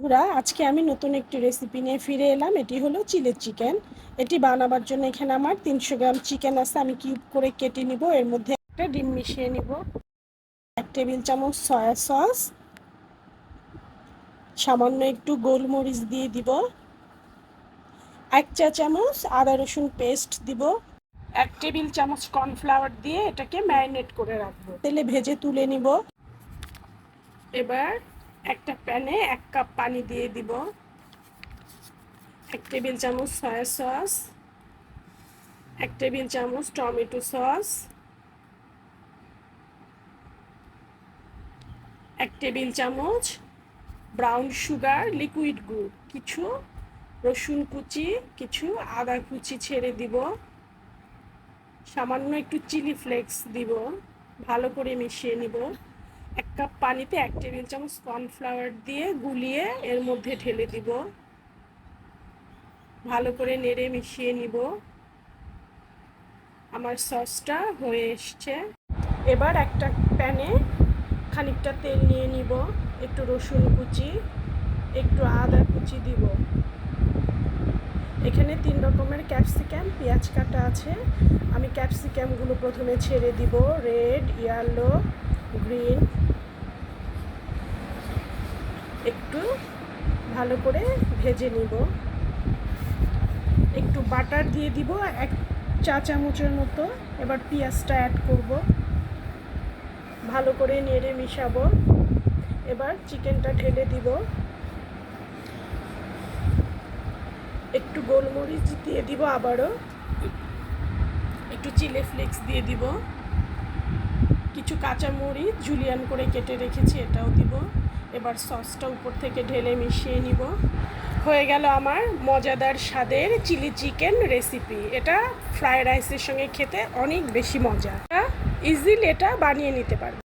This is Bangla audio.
বন্ধুরা, আজকে আমি নতুন একটি রেসিপি নিয়ে ফিরে এলাম। এটি হলো চিলি চিকেন এটি বানাবার জন্য এখানে আমার তিনশো গ্রাম চিকেন আছে। আমি কিউব করে কেটে নিব। এর মধ্যে একটা ডিম মিশিয়ে নিব। এক টেবিল চামচ সয়া সস সামান্য একটু গোলমরিচ দিয়ে দিব। এক চা চামচ আদা রসুন পেস্ট দিব। এক টেবিল চামচ কর্নফ্লাওয়ার দিয়ে এটাকে ম্যারিনেট করে রাখব। তেলে ভেজে তুলে নিব। এবার একটা প্যানে এক কাপ পানি দিয়ে দিব। এক টেবিল চামচ সয়া সস এক টেবিল চামচ টমেটো সস এক টেবিল চামচ ব্রাউন সুগার লিকুইড গুড়, কিছু রসুন কুচি, কিছু আদা কুচি ছেড়ে দিব। সামান্য একটু চিলি ফ্লেক্স দিব, ভালো করে মিশিয়ে নিব। এক কাপ পানিতে এক টেবিল চামচ কর্নফ্লাওয়ার দিয়ে গুলিয়ে এর মধ্যে ঢেলে দিব। ভালো করে নেড়ে মিশিয়ে নিব। আমার সসটা হয়ে এসছে। এবার একটা প্যানে খানিকটা তেল নিয়ে নিব, একটু রসুন কুচি, একটু আদা কুচি দিব। এখানে তিন রকমের ক্যাপসিক্যাম পেঁয়াজ কাটা আছে। আমি ক্যাপসিক্যামগুলো প্রথমে ছেড়ে দিব, রেড, ইয়েলো গ্রিন একটু ভালো করে ভেজে নিব। একটু বাটার দিয়ে দিব এক চা চামচের মতো। এবার পেঁয়াজটা অ্যাড করব। ভালো করে নেড়ে মিশাবো। এবার চিকেনটা ঢেলে দিব। একটু গোলমরিচ দিয়ে দিব আবারও। একটু চিলে ফ্লেক্স দিয়ে দিব। কিছু কাঁচা মরিচ জুলিয়ান করে কেটে রেখেছি, এটাও দিব। এবার সসটা উপর থেকে ঢেলে মিশিয়ে নিব। হয়ে গেল আমার মজাদার স্বাদের চিলি চিকেন রেসিপি। এটা ফ্রায়েড রাইসের সঙ্গে খেতে অনেক বেশি মজা। ইজিলি এটা বানিয়ে নিতে পারবে।